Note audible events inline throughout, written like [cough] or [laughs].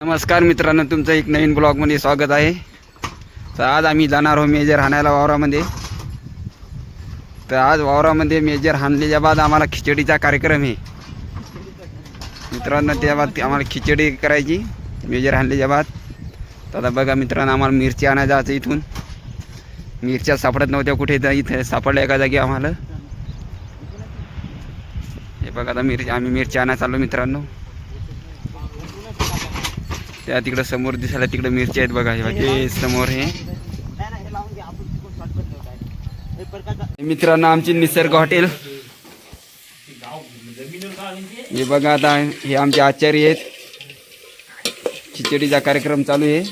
नमस्कार मित्रांनो तुमचं एक नवीन ब्लॉगमध्ये स्वागत आहे. तर आज आम्ही जाणार आहोत मेजर हाणायला वावरामध्ये. तर आज वावरामध्ये मेजर हाणल्याच्या बाद आम्हाला खिचडीचा कार्यक्रम आहे. मित्रांनो त्या बाद आम्हाला खिचडी करायची मेजर हाणल्याच्या बाद. तर आता बघा मित्रांनो आम्हाला मिरची आणायला जायचं इथून. मिरच्या सापडत नव्हत्या कुठे तर इथे सापडल्या एका जागी आम्हाला. हे बघा आता मिरची आम्ही मिरची आणायला चाललो मित्रांनो. त्या तिकडं समोर दिसायला तिकडं मिरची आहेत बघा हे समोर हे. मित्रांनो आमची निसर्ग हॉटेल. हे बघा आता हे आमचे आचार्य आहेत. खिचडीचा कार्यक्रम चालू आहे.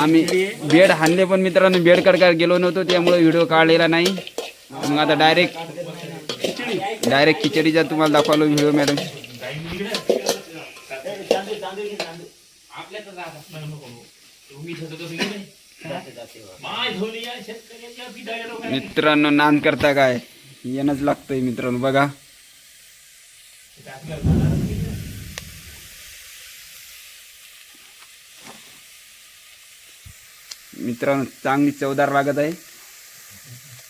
आम्ही बेड हाणले पण मित्रांनो बेड कडकार गेलो नव्हतो त्यामुळे व्हिडिओ काढलेला नाही. मग आता डायरेक्ट डायरेक्ट खिचडीचा तुम्हाला दाखवलो व्हिडिओ मॅडम. मित्रांनो नान करता काय? येणंच लागतंय मित्रांनो बघा. मित्रांनो चांगली चवदार लागत आहे.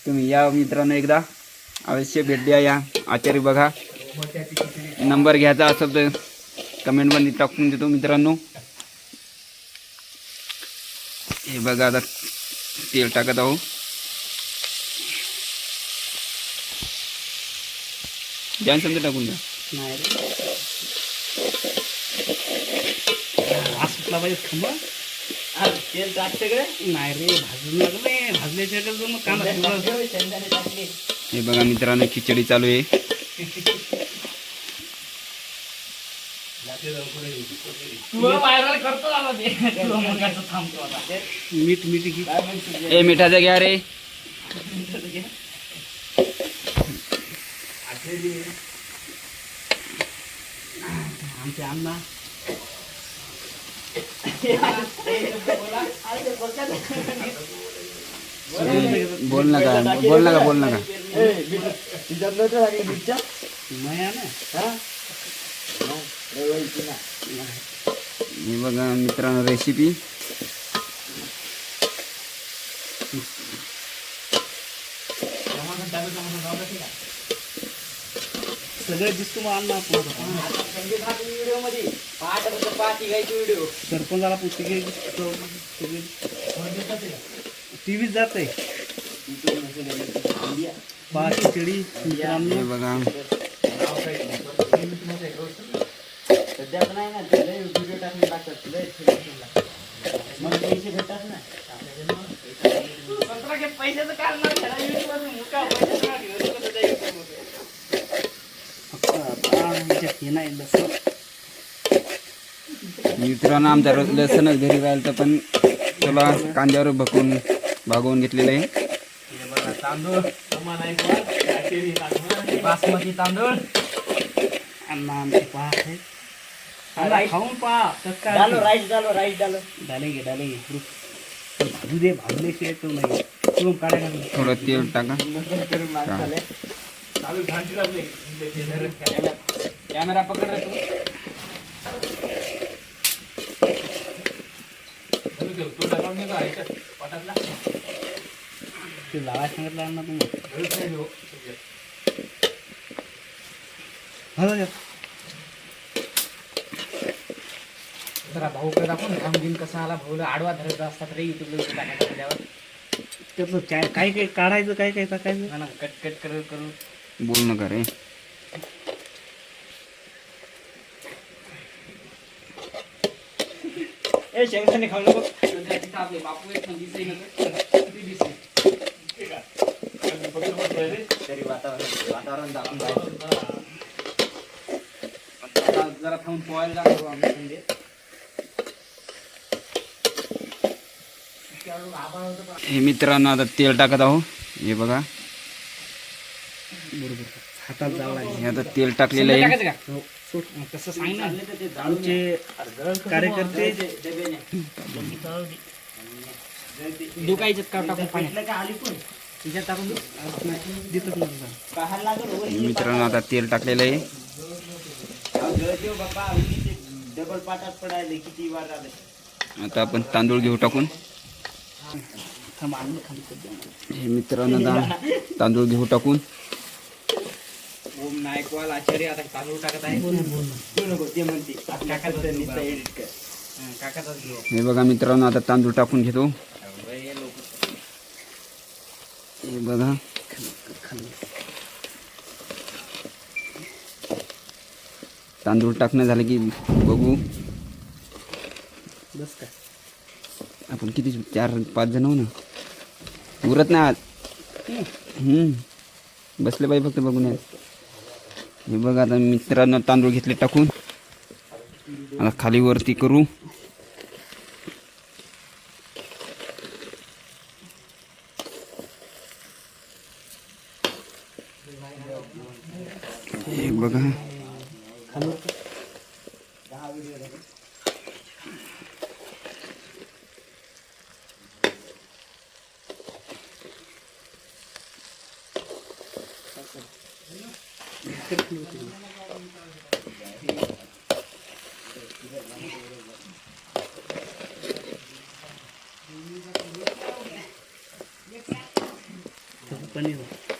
तुम्ही या मित्रांनो एकदा. अवश्य भेट द्या या. आचारी बघा. नंबर घ्यायचा असेल तर कमेंटमध्ये टाकून देतो मित्रांनो. हे बघा आता तेल टाकत आहो जाण समजा टाकून द्या. खंबा तेल टाकते का? नाही रे भाजून लागले भाजल्याच्या मग टाकले. हे बघा मित्रांनो खिचडी चालू आहे [laughs] तुला व्हायरल करतो आता ते. तुला मग असं थांबतो आता. मीठ मीठ ए मिठाचं घ्या रे. आमचे अण्णा. बोल नका बोल नका बोल मिरच्या नाही आहे ना हा? हे बघा मित्रांनो रेसिपी सगळं दिसतो मग हा व्हिडिओमध्ये पहाट घ्यायची व्हिडिओ सरपंचाला जात आहे मित्रांनो. हे बघा सध्या पण आहे ना ते लय व्हिडिओ टाकून टाकतात लय मग पैसे भेटतात ना पैशाचं कारण हे नाही लसूण. मित्रांनो आमचा रोज लसणच घरी राहिलं तर पण त्याला कांद्यावर भकून भागवून घेतलेलं आहे. हे बघा तांदूळ. बासमती तांदूळ. खाऊन राईस फ्रूट भाजू दे भाजल्याशिवाय तो नाही. काढायला. थोडं तेल टाका. माणसाला कॅमेरा पकड रे तू ते लावाय सांगितलं अण्णा तुम्ही हॅलो जरा दाखवून घेऊन कसा आला भाऊला आडवा धरत असतात रे युट्यूबला टाकायला त्यातलं काय काय काढायचं काय काय टाकायचं हा ना कट कट करू करू बोल नका रे? ए शेंगदाणे खाऊ नको तरी वातावरण वातावरण दाखवून जायचं जरा थांबून पोहायला जातो आम्ही म्हणजे हे मित्रांनो आता तेल टाकत आहो हे बघा. हातात जावं लागेल हे आता तेल टाकलेलं आहे. टाकायचं का सोड. तसं सांग ना. आमचे कार्यकर्ते दुखायचं का टाकून पाण्यात? टाकून. देतच नाही मित्रांनो आता तेल टाकलेलं आहे. बाप्पा डबल पाटात पडायले किती वार झाले. आता आपण तांदूळ घेऊ टाकून. हे मित्रांनो दा- तांदूळ घेऊ टाकून. ओम नायकवाल आचार्य आता तांदूळ टाकत आहे. तू नको ते म्हणते कर. हं, काकाचाच घेऊ. हे बघा मित्रांनो आता तांदूळ टाकून घेतो. हे लोक हे बघा. तांदूळ टाकणं झालं की बघू. बस काय आपण किती चार पाच जण हो ना? उरत नाही आज. हम्म. बसले पाहिजे फक्त बघून या हे बघा आता मित्रांनो तांदूळ घेतले टाकून. आता खाली वरती करू. हे बघा. खाली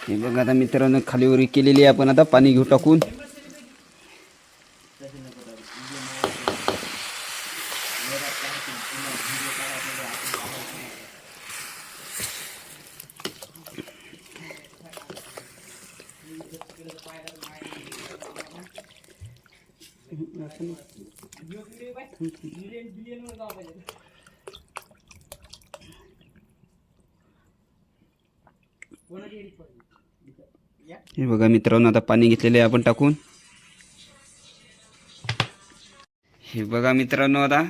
हे बघा आता मित्रांनो खालीवर केलेली आहे आपण. आता पाणी घेऊ टाकून. हे बघा मित्रांनो आता पाणी घेतलेले आहे आपण टाकून. हे बघा मित्रांनो आता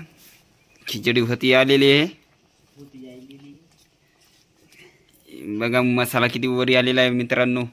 खिचडी होती आलेली आहे. बघा मसाला किती वरी आलेला आहे मित्रांनो.